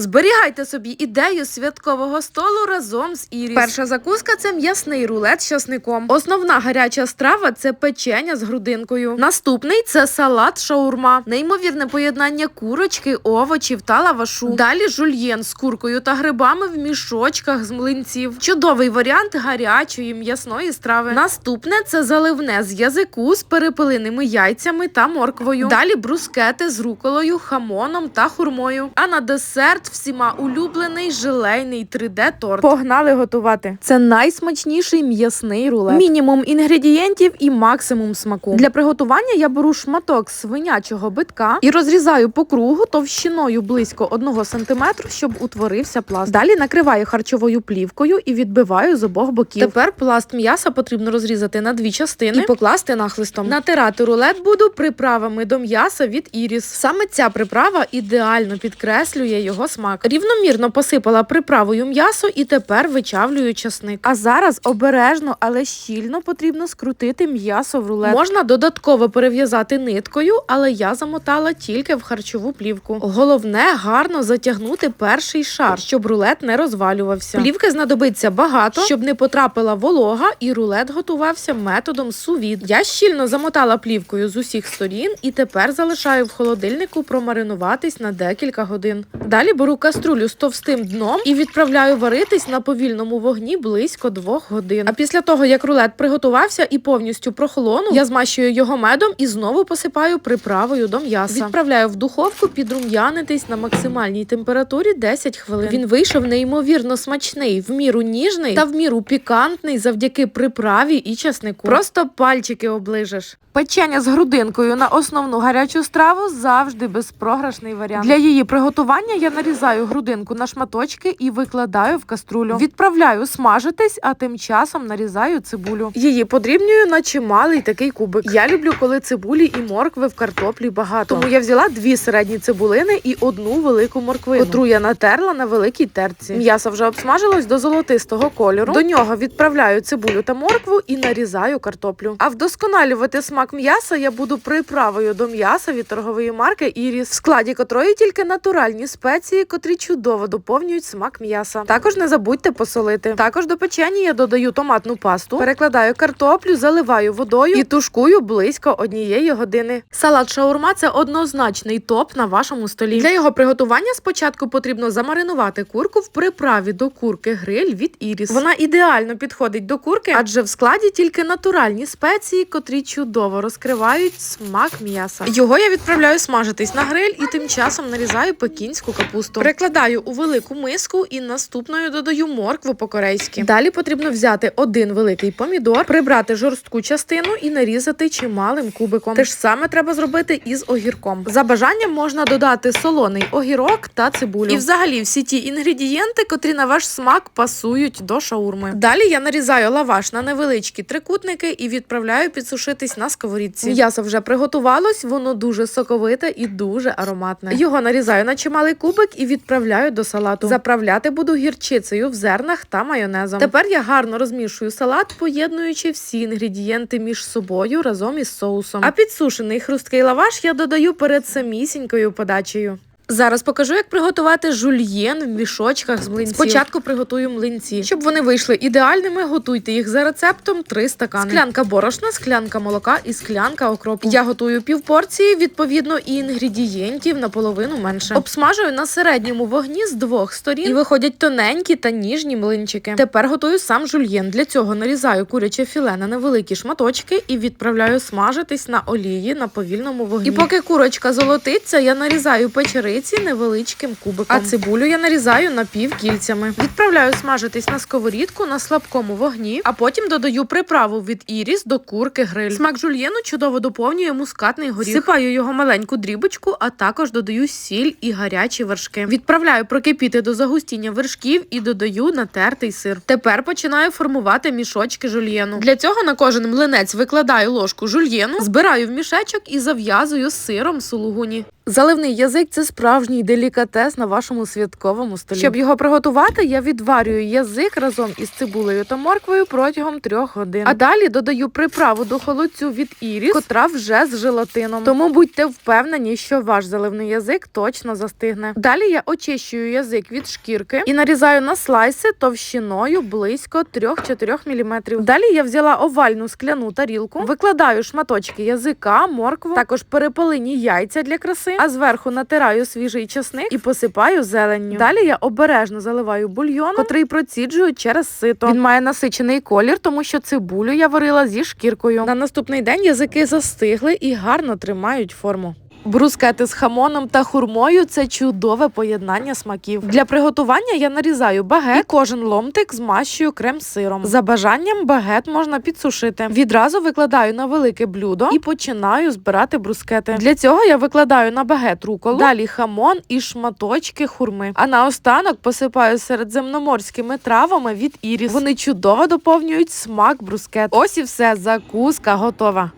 Зберігайте собі ідею святкового столу разом з Іріс. Перша закуска це м'ясний рулет з часником. Основна гаряча страва це печення з грудинкою. Наступний це салат шаурма, неймовірне поєднання курочки, овочів та лавашу. Далі жульєн з куркою та грибами в мішочках з млинців. Чудовий варіант гарячої м'ясної страви. Наступне це заливне з язику з перепелиними яйцями та морквою. Далі брускети з руколою, хамоном та хурмою. А на десерт всіма улюблений желейний 3D-торт. Погнали готувати. Це найсмачніший м'ясний рулет. Мінімум інгредієнтів і максимум смаку. Для приготування я беру шматок свинячого битка і розрізаю по кругу товщиною близько 1 см, щоб утворився пласт. Далі накриваю харчовою плівкою і відбиваю з обох боків. Тепер пласт м'яса потрібно розрізати на дві частини і покласти нахлистом. Натирати рулет буду приправами до м'яса від іріс. Саме ця приправа ідеально підкреслює його смак. Рівномірно посипала приправою м'ясо і тепер вичавлюю часник. А зараз обережно, але щільно потрібно скрутити м'ясо в рулет. Можна додатково перев'язати ниткою, але я замотала тільки в харчову плівку. Головне гарно затягнути перший шар, щоб рулет не розвалювався. Плівки знадобиться багато, щоб не потрапила волога, і рулет готувався методом сувід. Я щільно замотала плівкою з усіх сторін і тепер залишаю в холодильнику промаринуватись на декілька годин. Далі беру каструлю з товстим дном і відправляю варитись на повільному вогні близько двох годин. А після того, як рулет приготувався і повністю прохолонув, я змащую його медом і знову посипаю приправою до м'яса. Відправляю в духовку підрум'янитись на максимальній температурі 10 хвилин. Він вийшов неймовірно смачний, в міру ніжний та в міру пікантний завдяки приправі і часнику. Просто пальчики оближеш. Печення з грудинкою на основну гарячу страву завжди безпрограшний варіант. Для її приготування я нарізаю грудинку на шматочки і викладаю в каструлю. Відправляю смажитись, а тим часом нарізаю цибулю. Її подрібнюю на чималий такий кубик. Я люблю, коли цибулі і моркви в картоплі багато. Тому я взяла дві середні цибулини і одну велику морквину, котру я натерла на великій терці. М'ясо вже обсмажилось до золотистого кольору. До нього відправляю цибулю та моркву і нарізаю картоплю. А вдосконалювати смак м'яса я буду приправою до м'яса від торгової марки Іріс, в складі котрої тільки натуральні спеції, котрі чудово доповнюють смак м'яса. Також не забудьте посолити. Також до печення я додаю томатну пасту, перекладаю картоплю, заливаю водою і тушкую близько однієї години. Салат шаурма це однозначний топ на вашому столі. Для його приготування спочатку потрібно замаринувати курку в приправі до курки гриль від Іріс. Вона ідеально підходить до курки, адже в складі тільки натуральні спеції, котрі чудово розкривають смак м'яса. Його я відправляю смажитись на гриль і тим часом нарізаю пекінську капусту. Перекладаю у велику миску і наступною додаю моркву по-корейськи. Далі потрібно взяти один великий помідор, прибрати жорстку частину і нарізати чималим кубиком. Те ж саме треба зробити із огірком. За бажанням можна додати солоний огірок та цибулю. І взагалі всі ті інгредієнти, котрі на ваш смак пасують до шаурми. Далі я нарізаю лаваш на невеличкі трикутники і відправляю підсушитись на сковорідці. М'ясо вже приготувалось, воно дуже соковите і дуже ароматне. Його нарізаю на чималий кубик і відправляю до салату. Заправляти буду гірчицею в зернах та майонезом. Тепер я гарно розмішую салат, поєднуючи всі інгредієнти між собою разом із соусом. А підсушений хрусткий лаваш я додаю перед самісінькою подачею. Зараз покажу, як приготувати жульєн в мішочках з млинців. Спочатку приготую млинці. Щоб вони вийшли ідеальними, готуйте їх за рецептом 3 стакани. Склянка борошна, склянка молока і склянка окропу. Я готую півпорції, відповідно, і інгредієнтів наполовину менше. Обсмажую на середньому вогні з двох сторін і виходять тоненькі та ніжні млинчики. Тепер готую сам жульєн. Для цього нарізаю куряче філе на невеликі шматочки і відправляю смажитись на олії на повільному вогні. І поки курочка золотиться, я нарізаю печери пшениці невеличким кубиком. А цибулю я нарізаю напівкільцями. Відправляю смажитись на сковорідку на слабкому вогні, а потім додаю приправу від іріс до курки гриль. Смак жульєну чудово доповнює мускатний горіх. Сипаю його маленьку дрібочку, а також додаю сіль і гарячі вершки. Відправляю прокипіти до загустіння вершків і додаю натертий сир. Тепер починаю формувати мішочки жульєну. Для цього на кожен млинець викладаю ложку жульєну, збираю в мішечок і зав'язую з сиром сулугуні. Заливний язик це справжній делікатес на вашому святковому столі. Щоб його приготувати, я відварюю язик разом із цибулею та морквою протягом трьох годин. А далі додаю приправу до холодцю від іріс, котра вже з желатином. Тому будьте впевнені, що ваш заливний язик точно застигне. Далі я очищую язик від шкірки і нарізаю на слайси товщиною близько 3-4 мм. Далі я взяла овальну скляну тарілку, викладаю шматочки язика, моркву, також перепелині яйця для краси, а зверху натираю свіжий часник і посипаю зеленню. Далі я обережно заливаю бульйон, котрий проціджую через сито. Він має насичений колір, тому що цибулю я варила зі шкіркою. На наступний день язики застигли і гарно тримають форму. Брускети з хамоном та хурмою це чудове поєднання смаків. Для приготування я нарізаю багет і кожен ломтик змащую крем-сиром. За бажанням багет можна підсушити. Відразу викладаю на велике блюдо і починаю збирати брускети. Для цього я викладаю на багет руколу, далі хамон і шматочки хурми. А наостанок посипаю середземноморськими травами від іріс. Вони чудово доповнюють смак брускет. Ось і все, закуска готова.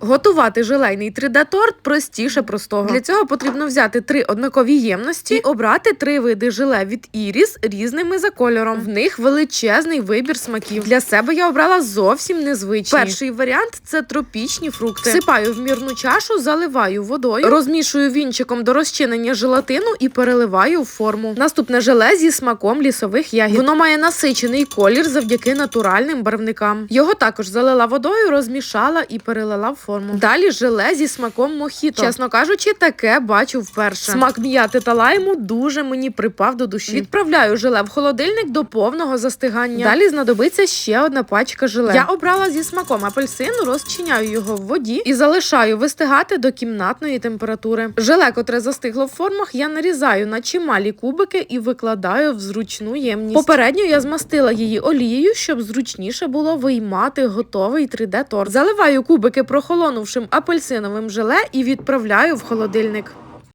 Готувати желейний 3D-торт простіше простого. Для цього потрібно взяти три однакові ємності і обрати три види желе від Іріс різними за кольором. В них величезний вибір смаків. Для себе я обрала зовсім незвичні. Перший варіант це тропічні фрукти. Всипаю в мірну чашу, заливаю водою, розмішую вінчиком до розчинення желатину і переливаю в форму. Наступне желе зі смаком лісових ягід. Воно має насичений колір завдяки натуральним барвникам. Його також залила водою, розмішала і перелила в форму. Далі желе зі смаком мохіто. Чесно кажучи, таке бачу вперше. Смак м'яти та лайму дуже мені припав до душі. Відправляю желе в холодильник до повного застигання. Далі знадобиться ще одна пачка желе. Я обрала зі смаком апельсину, розчиняю його в воді і залишаю вистигати до кімнатної температури. Желе, котре застигло в формах, я нарізаю на чималі кубики і викладаю в зручну ємність. Попередньо я змастила її олією, щоб зручніше було виймати готовий 3D торт. Заливаю кубики прохолоднувшим апельсиновим желе і відправляю в холодильник.